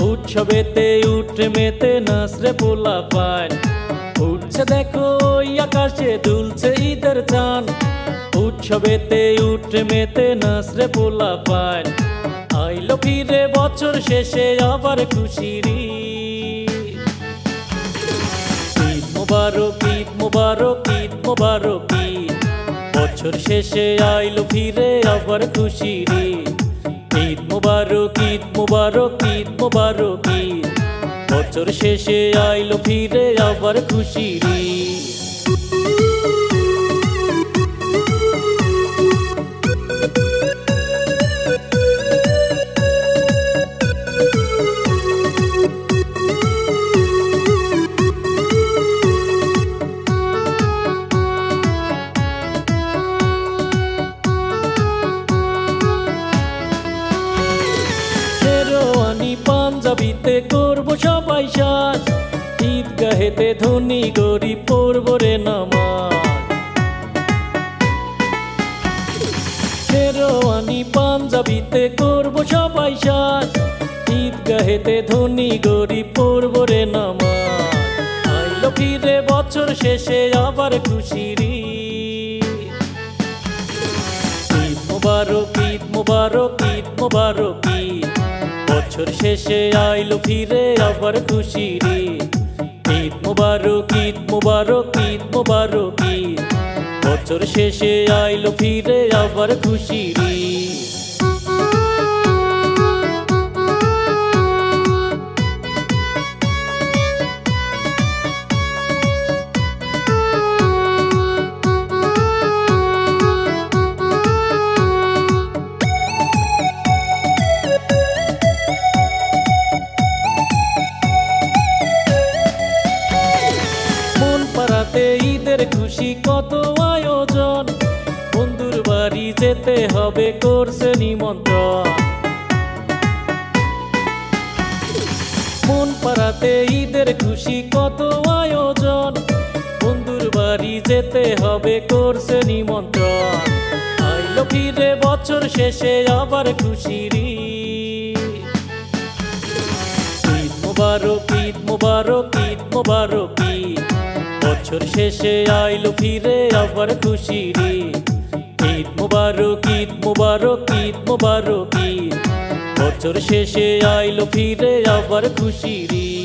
উৎসবেতে উঠে মেতে নাচরে পোলা পায় উঠছে দেখো আকাশে দুলছে ঈদের চান। উৎসবেতে উঠে মেতে নাচরে পোলা পায় আইলো ফিরে বছর শেষে আবার খুশির ঈদ। মোবারক ঈদ মোবারক ঈদ মোবারক, ঈদ। বছর শেষে আইলো ফিরে আবার খুশির। ঈদ মুবারক ঈদ মুবারক ঈদ মুবারক ঈদ বছর শেষে আইলো ফিরে আবার খুশির ঈদ। ধনী গরিব পড়ব রে নামাজ। পাঞ্জাবিতে করব সবাই সাজ। ঈদগাহেতে ধনী গরিব পড়ব রে নামাজ। বছর শেষে আবার খুশির মোবারক, ঈদ মোবারক ঈদ মোবারক, ঈদ। বছর শেষে আইলো ফিরে আবার খুশির। ঈদ। মোবারক ঈদ মোবারক ঈদ মোবারক ঈদ বছর শেষে আইলো ফিরে আবার খুশির ঈদ। খুশি কত আয়োজন? বন্ধুর বাড়ি যেতে হবে করছে নিমন্ত্রণ। মন পাড়াতে ঈদের খুশি কত আয়োজন? বন্ধুর বাড়ি যেতে হবে করছে নিমন্ত্রণ। আইলো ফিরে বছর শেষে আবার খুশির ঈদ। মোবারক ঈদ মোবারক ঈদ মোবারক। বছর শেষে আইলো ফিরে আবার খুশির ঈদ। ঈদ মুবারক ঈদ মুবারক ঈদ মুবারক বছর শেষে আইলো ফিরে আবার খুশির ঈদ।